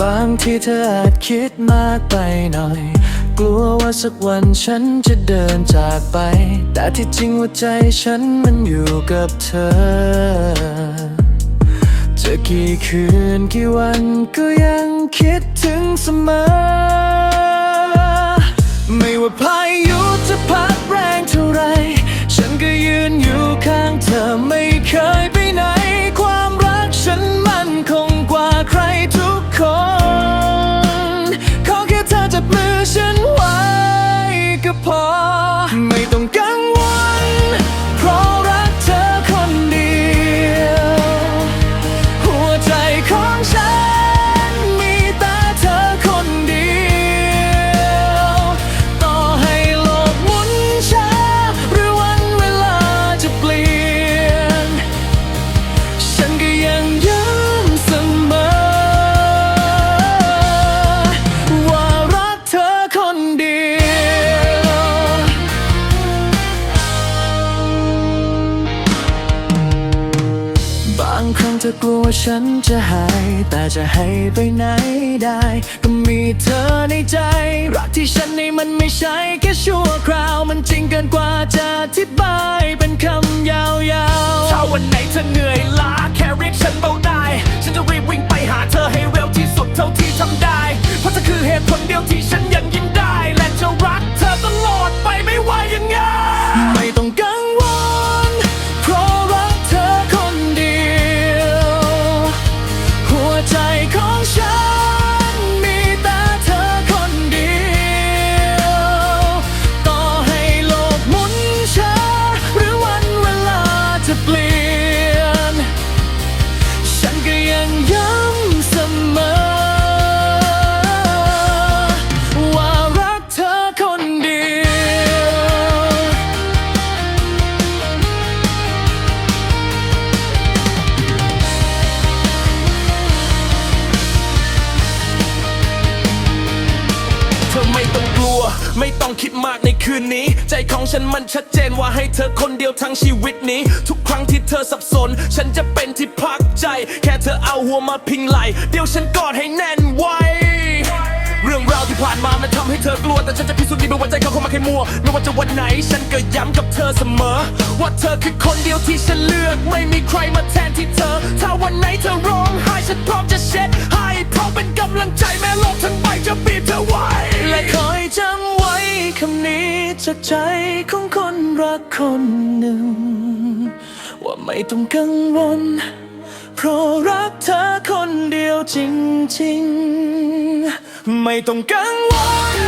บางทีเธออาจคิดมากไปหน่อย กลัวว่าสักวันฉันจะเดินจากไป แต่ที่จริงหัวใจฉันมันอยู่กับเธอ จะกี่คืนกี่วันก็ยังคิดถึงเสมอ ไม่ว่าพา คนขอแค่เธอจับมือฉันไว้ก็พอ ไม่ต้อง ธอกลัวฉันจะหาย แต่จะให้ไปไหนได้ ก็มีเธอในใจ รักที่ฉันนี่มันไม่ใช่แค่ชั่วคราว มันจริงเกินกว่าจะอธิบายเป็นคำย นก็ ไม่ต้องคิดมากในคืนนี้ ใจของฉันมันชัดเจนว่าให้เธอคนเดียวทั้งชีวิตนี้ ทุกครั้งที่เธอสับสน ฉันจะเป็นที่พักใจ แค่เธอเอาหัวมาพิงไหล เดี๋ยวฉันกอดให้แน่นไว้ เรื่องราวที่ผ่านมามันทำให้เธอกลัว แต่ฉันจะพิสูจน์ดีไม่ว่าใจเขาเข้ามาแค่มัว ไม่ว่าจะวันไหน ฉันก็ย้ำกับเธอเสมอ ว่าเธอคือคนเดียวที่ฉันเลือก ไม่มีใครมาแทนที่เธอ ถ้าวันไหนเธอร้องไห้ฉันพร้อมจะเช็ดให้เพร้อมเป็นกำลังใจแม้ คำนี้จากใจของคนรักคนหนึ่ง ว่าไม่ต้องกังวล เพราะรักเธอคนเดียวจริงๆ ไม่ต้องกังวล